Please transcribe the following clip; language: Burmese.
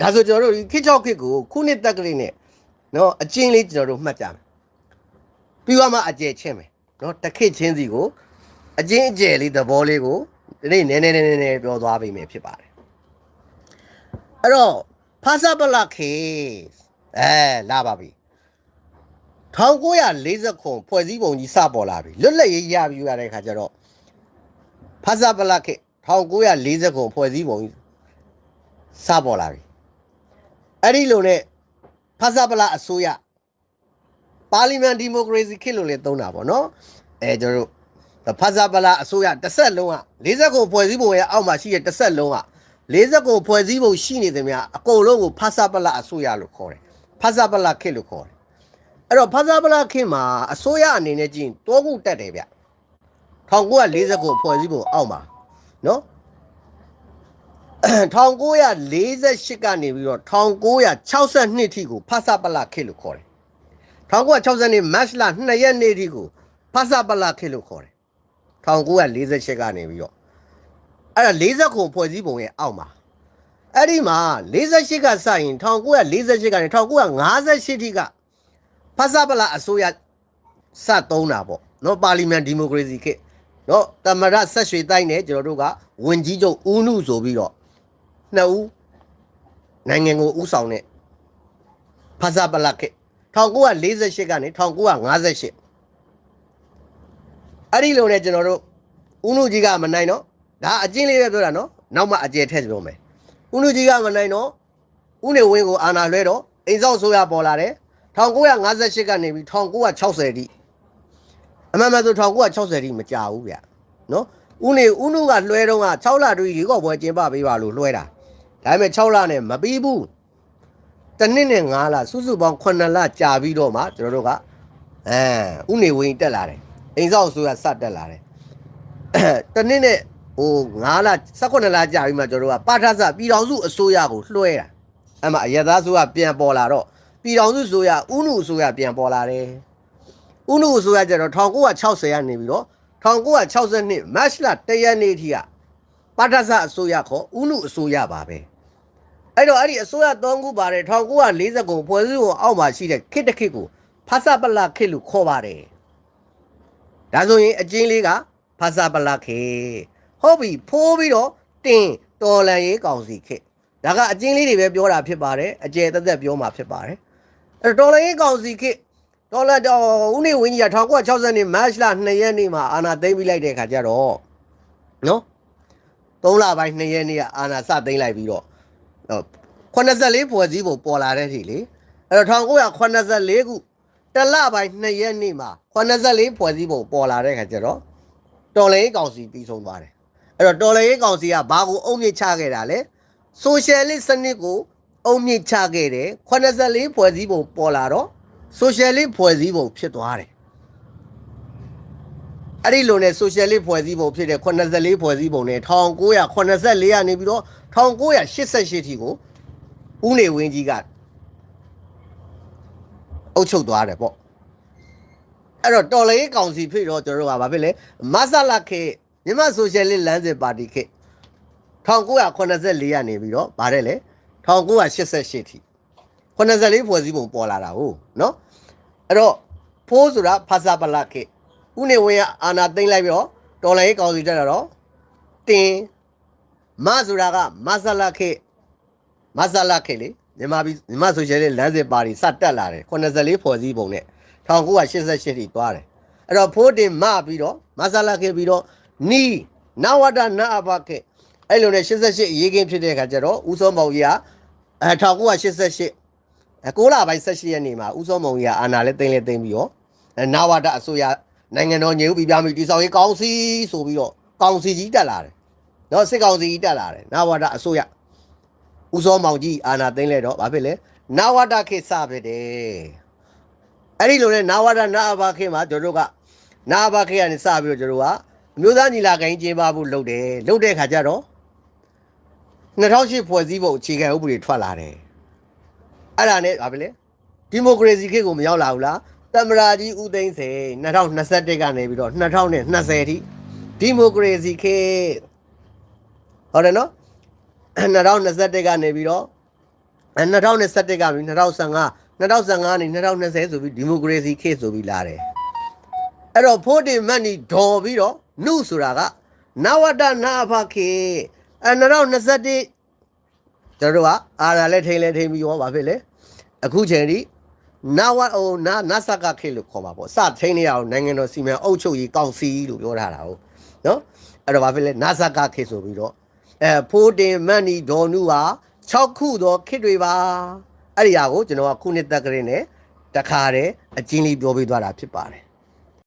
ဒါဆိုကျွန်တော်တို့ဒီခေတ်ချောက်ခေတ်ကိုခုနှစ်တက်ကလေးနဲ့နော်အချင်းလေးကျွန်တော်တို့မှတ်ကြမယ်ပြီးတော့မှအကျယ်ချင်းမယ်နော်တစ်ခေတ်ချင်းစီကိုအချင်းအကျယ်လေးသဘောလေးကိုဒီနေ့နည်းနည်းနည်းနည်းနည်းပြောသွားပေးမယ်ဖြစ်ပါတယ်အဲ့တော့ဖာစာပလခေအဲလာပါပြီ1940ခုဖွဲ့စည်းပုံကြီးစပေါ်လာပြီလွတ်လပ်ရေးရပြီးရတဲ့ခါကျတော့ဖာစာပလခေ1940ခုဖွဲ့စည်းပုံကြီးစပေါ်လာပြီ အဲ့ဒီလိုနဲ့ဖာစာပလအစိုးရပါလီမန်ဒီမိုကရေစီခေတ်လို့လည်းသုံးတာပေါ့နော်အဲကျွန်တော်တို့ဖာစာပလအစိုးရတစ်ဆက်လုံးက40ခုဖွဲ့စည်းပုံရဲ့အောက်မှာရှိတဲ့တစ်ဆက်လုံးက40ခုဖွဲ့စည်းပုံရှိနေတယ်များအကုန်လုံးကိုဖာစာပလအစိုးရလို့ခေါ်တယ်ဖာစာပလခေတ်လို့ခေါ်တယ်အဲ့တော့ဖာစာပလခေတ်မှာအစိုးရအနေနဲ့ကြည့်ရင်တောခုတက်တယ်ဗျ1940ခုဖွဲ့စည်းပုံအောက်မှာနော် 1948ကနေပြီးတော့1962ထိကိုဖာစာပလခေတ်လို့ခေါ်တယ်1962မတ်လ2ရက်နေ့ထိကိုဖာစာပလခေတ်လို့ခေါ်တယ်1948ကနေပြီးတော့အဲ့ဒါ40ခုဖွဲ့စည်းပုံရဲ့အောက်မှာအဲ့ဒီမှာ48ကစရင်1948ကနေ1958ထိကဖာစာပလအစိုးရစသုံးတာပေါ့နော်ပါလီမန်ဒီမိုကရေစီခေတ်နော်တမရဆက်ရွှေတိုင်းနဲ့ကျွန်တော်တို့ကဝင်ကြီးချုပ်ဦးနုဆိုပြီးတော့ နှစ်ဦးနိုင်ငံကိုဥဆောင်တဲ့ဖာစာပလခေတ်1948ကနေ1958အဲ့ဒီလိုနဲ့ကျွန်တော်တို့ဦးနုကြီးကမနိုင်တော့ဒါအကျဉ်းလေးပဲပြောတာနော်နောက်မှအကျယ်ထည့်ပြောမယ်ဦးနုကြီးကမနိုင်တော့ဦးနေဝင်းကိုအာဏာလွှဲတော့အိမ်ဆောင်ဆိုရပေါ်လာတယ်1958ကနေပြီး1960တိအမှန်မှန်ဆို1960တိမကြဘူးဗျနော်ဦးနေဦးနုကလွှဲတော့က6လတူရေကောက်ပွဲကျင်းပပေးပါလို့လွှဲတာ ဒါပေမဲ့6လနဲ့မပြီးဘူးတနှစ်နဲ့9လစုစုပေါင်း9လကြာပြီးတော့မှကျွန်တော်တို့ကအဲဥနေဝင်းတက်လာတယ်အိမ်ဆောင်ဆိုရစတက်လာတယ်တနှစ်နဲ့ဟို9လ18လကြာပြီးမှကျွန်တော်တို့ကပါထဆပြည်တော်စုအစိုးရကိုလွှဲတာအဲ့မှာအရသာဆိုရပြန်ပေါ်လာတော့ပြည်တော်စုဆိုရဥနုဆိုရပြန်ပေါ်လာတယ်ဥနုဆိုရကျတော့1960ကနေပြီးတော့1962မတ်လ1ရက်နေ့ထိကပါထဆအစိုးရခေါ်ဥနုအစိုးရပါပဲ အဲ့တော့အဲ့ဒီအစိုးရ၃ခုပါတယ်1940ခုဖွဲ့စည်းပုံအောက်မှာရှိတဲ့ခေတ်တစ်ခေတ်ကိုဖာစာပလခေတ်လို့ခေါ်ပါတယ်ဒါဆိုရင်အကျဉ်းလေးကဖာစာပလခေတ်ဟုတ်ပြီဖိုးပြီးတော့တင်တော်လန်ရေးကောင်စီခေတ်ဒါကအကျဉ်းလေးတွေပဲပြောတာဖြစ်ပါတယ်အကျယ်သက်သက်ပြောမှာဖြစ်ပါတယ်အဲ့တော့တော်လန်ရေးကောင်စီခေတ်ဒေါ်လာတော့ဦးနေဝင်းကြီးက1960နှစ်မတ်လ2ရက်နေ့မှာအာဏာသိမ်းပြီးလိုက်တဲ့ခါကျတော့နော်3လပိုင်း2ရက်နေ့ကအာဏာစသိမ်းလိုက်ပြီးတော့ 84ဖွဲ့စည်းပုံပေါ်လာတဲ့ทีလေအဲ့တော့1984ခုတလပိုင်း2ရက်နေ့မှာ84ဖွဲ့စည်းပုံပေါ်လာတဲ့ခါကျတော့တော်လှန်ရေးကောင်စီပြီးဆုံးသွားတယ်အဲ့တော့တော်လှန်ရေးကောင်စီကဘာကိုအုံမြင့်ချခဲ့တာလဲဆိုရှယ်လစ်စနစ်ကိုအုံမြင့်ချခဲ့တယ်84ဖွဲ့စည်းပုံပေါ်လာတော့ဆိုရှယ်လစ်ဖွဲ့စည်းပုံဖြစ်သွားတယ် အဲ့ဒီလိုနဲ့ဆိုရှယ်လစ်ဖွဲ့စည်းပုံဖြစ်တဲ့84ဖွဲ့စည်းပုံနဲ့1984ကနေပြီးတော့1988ထိကိုဦးနေဝင်းကြီးကအုပ်ချုပ်သွားတယ်ပေါ့အဲ့တော့တော်လေးကောင်စီဖြစ်တော့ကျွန်တော်တို့ကဘာဖြစ်လဲမဆလာခေမြန်မာဆိုရှယ်လစ်လမ်းစဉ်ပါတီခေ1984ကနေပြီးတော့ဗါတယ်လေ1988ထိ84ဖွဲ့စည်းပုံပေါ်လာတာဟုတ်နော်အဲ့တော့ဖိုးဆိုတာဖာစာပလခေ ဥနေဝင်းကအာနာသိမ့်လိုက်ပြီးတော့တော်လိုင်းကောင်စီတက်တာတော့တင်မဆိုတာကမဆလာခေမဆလာခေလေမြန်မာပြည်မြန်မာဆိုရှယ်လစ်လမ်းစဉ်ပါတီစတက်လာတယ်84ဖွဲ့စည်းပုံနဲ့1988ထိသွားတယ်အဲ့တော့ဖိုးတင်မပြီးတော့မဆလာခေပြီးတော့နီနဝဒနာအဘခေအဲ့လိုနဲ့88အရေးကင်းဖြစ်တဲ့အခါကျတော့ဦးစောမောင်ကြီးကအဲ1988အဲ6လပိုင်း18ရက်နေ့မှာဦးစောမောင်ကြီးကအာဏာလဲသိမ်းလဲသိမ်းပြီးတော့နာဝဒအစိုးရ နိုင်ငံတော်ညွှန်ပြီးပြမိတိဆောင်ရေးကောင်စီဆိုပြီးတော့ကောင်စီကြီးတက်လာတယ်နော်စစ်ကောင်စီကြီးတက်လာတယ်နာဝဒအစိုးရဦးစောမောင်ကြီးအာဏာသိမ်းလဲတော့ဘာဖြစ်လဲနာဝဒခေတ်စပဲတဲ့အဲ့ဒီလိုနဲ့နာဝဒနာအဘခေတ်မှာတို့တို့ကနာအဘခေတ်ကနေစပြီးတော့တို့ကအမျိုးသားညီလာခံကျင်းပဖို့လုပ်တယ်လုပ်တဲ့ခါကျတော့2008ဖွဲ့စည်းပုံအခြေခံဥပဒေထွက်လာတယ်အဲ့ဒါနဲ့ဘာဖြစ်လဲဒီမိုကရေစီခေတ်ကိုမရောက်လာဘူးလား တမရာကြီးဦးသိန်းစိန်2021ကနေပြီးတော့2020ထိဒီမိုကရေစီခေတ်ဟုတ်တယ်နော်2021ကနေပြီးတော့အဲ2021ကပြီး2015 2015နေ2020ဆိုပြီးဒီမိုကရေစီခေတ်ဆိုပြီးလာတယ်အဲ့တော့ဖိုးတင်မတ်နီဒေါ်ပြီးတော့နှုဆိုတာကနဝတနာဖခေအဲ2021ကျွန်တော်တို့ကအာရလည်းထိန်လည်းထိန်ပြီးရောဗာဖြစ်လေအခုချိန်ထိ နာဝဟိုနာနာဆကခေလို့ခေါ်ပါပေါ့စထိန်နေရအောင်နိုင်ငံတော်စီမံအုပ်ချုပ်ရေးကောင်စီလို့ပြောထားတာဟုတ်နော်အဲ့တော့ဗာဖြစ်လေနာဆကခေဆိုပြီးတော့အဲဖိုးတင်မတ်နီဒေါ်နုဟာ6ခုသောခေတ်တွေပါအဲ့ဒီဟာကိုကျွန်တော်ကခုနှစ်တက်ကလေးနဲ့တခါတည်းအချင်းလေးပြောပေးသွားတာဖြစ်ပါတယ်